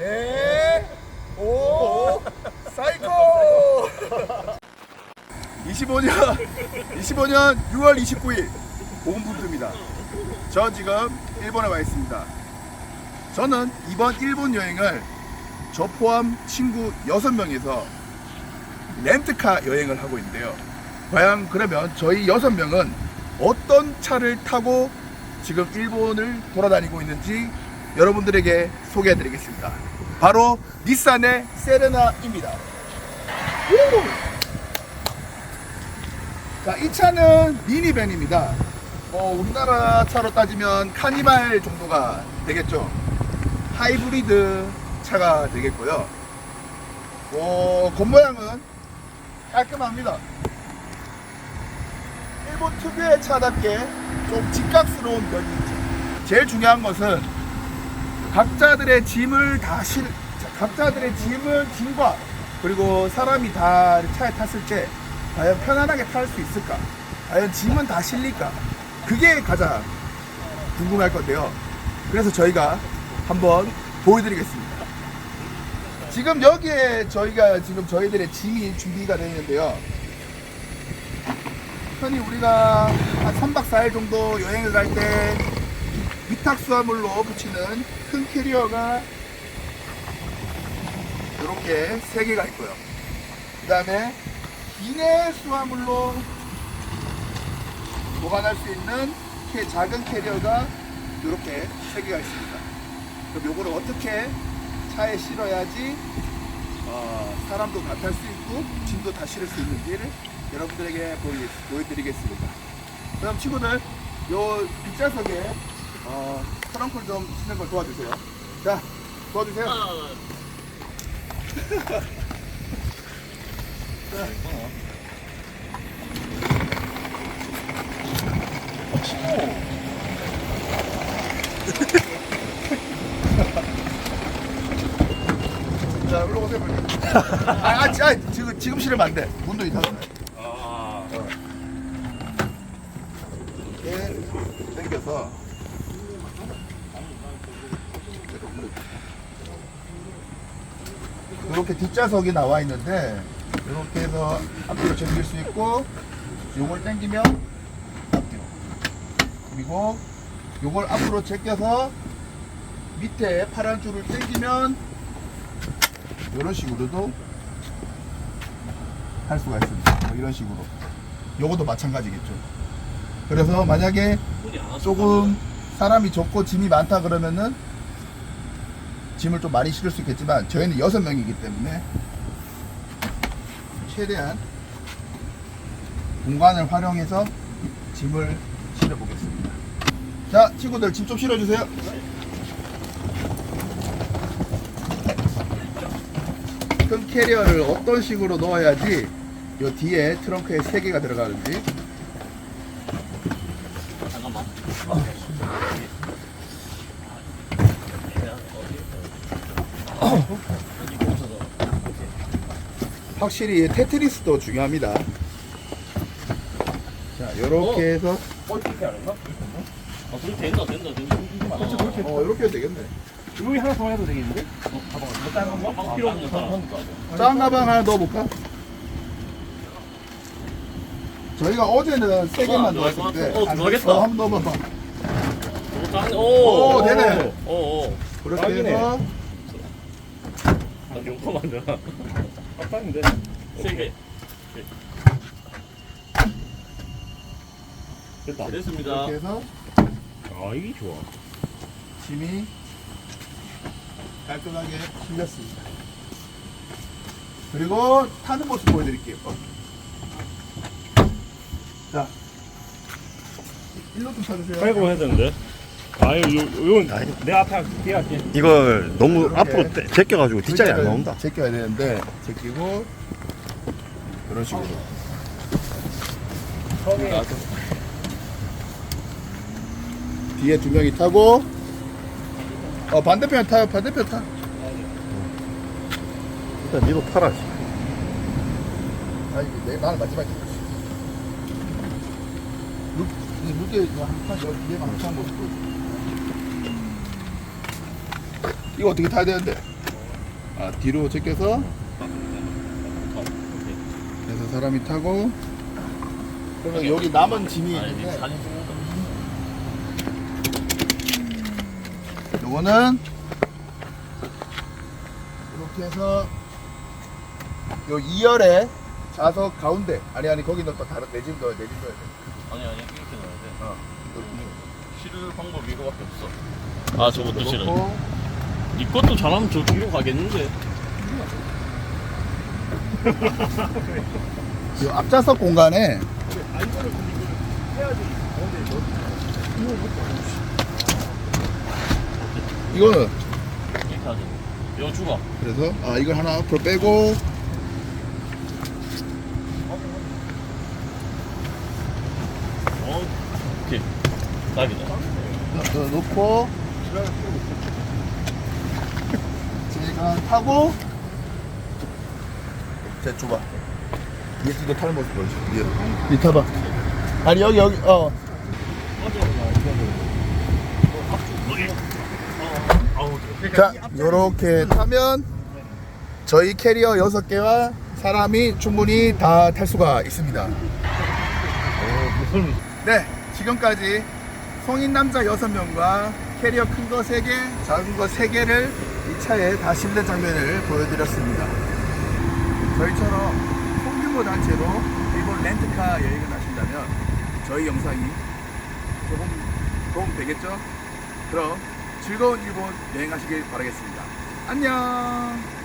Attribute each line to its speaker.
Speaker 1: 대, 오, 사이코! 25년, 25년 6월 29일, 고군분투입니다. 저 지금 일본에 와 있습니다. 저는 이번 일본 여행을 저 포함 친구 6명이서 렌트카 여행을 하고 있는데요. 과연 그러면 저희 6명은 어떤 차를 타고 지금 일본을 돌아다니고 있는지 여러분들에게 소개해 드리겠습니다. 바로 닛산의 세레나입니다. 우! 자, 이 차는 미니밴입니다. 뭐 우리나라 차로 따지면 카니발 정도가 되겠죠. 하이브리드 차가 되겠고요. 어, 겉모양은 깔끔합니다. 일본 특유의 차답게 좀 직각스러운 면이 있죠. 제일 중요한 것은 각자들의 짐을 다 실, 각자들의 짐을 짐과 그리고 사람이 다 차에 탔을 때 과연 편안하게 탈 수 있을까? 과연 짐은 다 실릴까? 그게 가장 궁금할 건데요. 그래서 저희가 한번 보여드리겠습니다. 지금 여기에 저희가 지금 저희들의 짐이 준비가 되어 있는데요. 흔히 우리가 한 3박 4일 정도 여행을 갈때 위탁 수화물로 붙이는 큰 캐리어가 이렇게 세 개가 있고요. 그 다음에 기내 수화물로 보관할 수 있는 이렇게 작은 캐리어가 이렇게 세 개가 있습니다. 그럼 요거를 어떻게 차에 실어야지 어, 사람도 다 탈 수 있고 짐도 다 실을 수 있는지를 여러분들에게 보여, 보여드리겠습니다. 그럼 친구들 요 뒷좌석에 어, 트렁크를 좀 치는 걸 도와주세요. 자, 도와주세요. 자, 올라오세요. 빨리. 아, 아, 아, 지금 지금 실으면 안 돼. 문도 이상하네.
Speaker 2: 아,
Speaker 1: 이렇게 당겨서 이렇게 뒷좌석이 나와 있는데 이렇게 해서 앞뒤로 당길 수 있고 요걸 당기면 앞뒤로 그리고 요걸 앞으로 제껴서 밑에 파란 줄을 당기면 이런 식으로도 할 수가 있습니다. 뭐 이런 식으로. 요것도 마찬가지겠죠. 그래서 만약에 조금 사람이 적고 짐이 많다 그러면은 짐을 좀 많이 실을 수 있겠지만 저희는 여섯 명이기 때문에 최대한 공간을 활용해서 짐을 실어 보겠습니다. 자, 친구들 짐 좀 실어 주세요. 큰 캐리어를 어떤 식으로 넣어야지 요 뒤에 트렁크에 세 개가 들어가는지
Speaker 2: 잠깐만.
Speaker 1: 확실히 테트리스도 중요합니다. 자, 요렇게 해서
Speaker 2: 어, 이렇게 하는가? 아, 그렇게 된다, 된다, 된다.
Speaker 1: 어, 이렇게 해도 되겠네.
Speaker 3: 여기 하나 더 해도 되겠는데?
Speaker 2: 아, 필요 없는 사람.
Speaker 1: 짠 가방 하나 넣어볼까? 저희가 어제는 세 개만
Speaker 2: 어,
Speaker 1: 넣었는데
Speaker 2: 어, 들어가겠다.
Speaker 1: 어, 한번 넣어봐봐.
Speaker 2: 오, 짱, 오,
Speaker 1: 오, 되네.
Speaker 2: 오, 오.
Speaker 1: 그렇게. 해서
Speaker 2: 아, 용품 만들어.
Speaker 3: 깜빡인데.
Speaker 2: 세 개.
Speaker 3: 됐다.
Speaker 2: 됐습니다.
Speaker 1: 이렇게 해서
Speaker 3: 아, 이게 좋아.
Speaker 1: 짐이 깔끔하게 실렸습니다. 그리고 타는 모습 보여드릴게요. 자, 일로 좀 타주세요.
Speaker 3: 빨고 해야 되는데. 아, 요, 요, 요, 내 앞에 할게, 뒤에 할게.
Speaker 4: 이걸 너무
Speaker 1: 이렇게.
Speaker 4: 앞으로 떼- 제껴가지고 뒷자리 안 나온다.
Speaker 1: 제껴야 되는데 제끼고 이런 식으로. 뒤에 두 명이 타고 어 반대편 타요 반대편 타.
Speaker 4: 일단 니도 타라.
Speaker 1: 아 이게 내 나는 마지막에. 물 물개 한판 여기 한번 보고. 이거 어떻게 타야 되는데? 아, 뒤로 제껴서. 그래서 사람이 타고. 그러면 여기 남은 짐이 있는데. 요거는 이렇게 해서 요 2열에 좌석 가운데. 아니 아니 거기 넣었다 다른 내짐 넣어야 내짐 넣어야 돼.
Speaker 2: 아니 아니 이렇게 넣어야 돼.
Speaker 1: 어.
Speaker 2: 실을 방법이 이거밖에 없어. 아 저것도 실은.
Speaker 1: 넣고
Speaker 2: 니 것도 잘하면 저 뒤로 가겠는데.
Speaker 1: 이 앞좌석 공간에 이거는
Speaker 2: 이렇게 하자 이거 주가
Speaker 1: 그래서 아 이걸 하나 앞으로 빼고.
Speaker 2: 어 오케이. 딱이다.
Speaker 1: 어, 놓고 제가 타고. 자 줘봐. 얘 이거 타는 모습 보여줘. 얘, 얘 타봐. 아니 여기 여기 어. 자, 요렇게 타면 저희 캐리어 6개와 사람이 충분히 다 탈 수가 있습니다. 네, 지금까지 성인 남자 6명과 캐리어 큰 거 3개, 작은 거 3개를 이 차에 다 실는 장면을 보여드렸습니다. 저희처럼 소규모 단체로 일본 렌트카 여행을 하신다면 저희 영상이 조금 도움 되겠죠? 그럼 즐거운 일본 여행하시길 바라겠습니다. 안녕!
Speaker 4: 컷